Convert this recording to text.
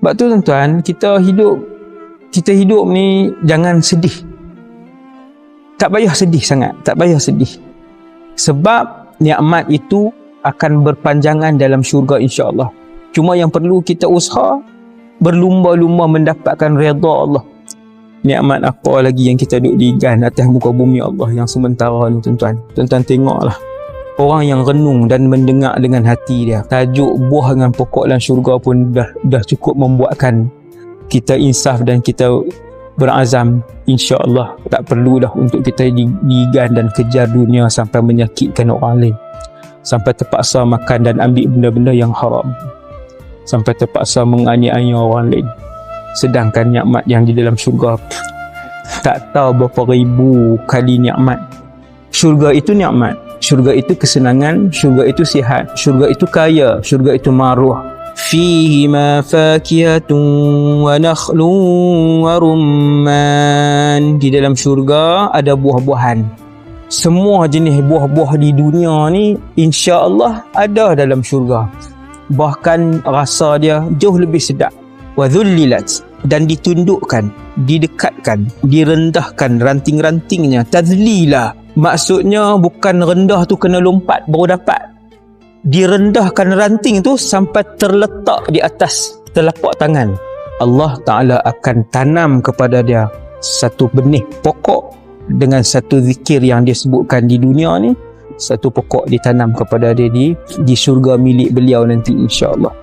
Sebab tu tuan-tuan, kita hidup kita hidup ni jangan sedih. Tak payah sedih sangat, tak payah sedih. Sebab nikmat itu akan berpanjangan dalam syurga insya-Allah. Cuma yang perlu kita usaha berlumba-lumba mendapatkan redha Allah. Nikmat apa lagi yang kita duduk digan atas muka bumi Allah yang sementara ni tuan-tuan. Tuan-tuan tengoklah orang yang renung dan mendengar dengan hati dia. Tajuk buah dengan pokok dalam syurga pun dah dah cukup membuatkan kita insaf dan kita berazam. insya-Allah tak perlu dah untuk kita digan dan kejar dunia sampai menyakitkan orang lain. Sampai terpaksa makan dan ambil benda-benda yang haram. Sampai terpaksa menganiaya orang lain. Sedangkan nikmat yang di dalam syurga tak tahu berapa ribu kali nikmat. Syurga itu nikmat syurga itu kesenangan syurga itu sihat syurga itu kaya syurga itu maruah. Fihi ma wa nakhlun wa rumman. Di dalam syurga ada buah-buahan. Semua jenis buah-buah di dunia ni insya-Allah ada dalam syurga. Bahkan rasa dia jauh lebih sedap. Wa dhullilat. Dan ditundukkan didekatkan direndahkan ranting-rantingnya. Tadlila maksudnya bukan rendah tu kena lompat baru dapat. Direndahkan ranting tu sampai terletak di atas telapak tangan. Allah Ta'ala akan tanam kepada dia satu benih pokok dengan satu zikir yang dia sebutkan di dunia ni. Satu pokok ditanam kepada dia di di syurga milik beliau nanti insya Allah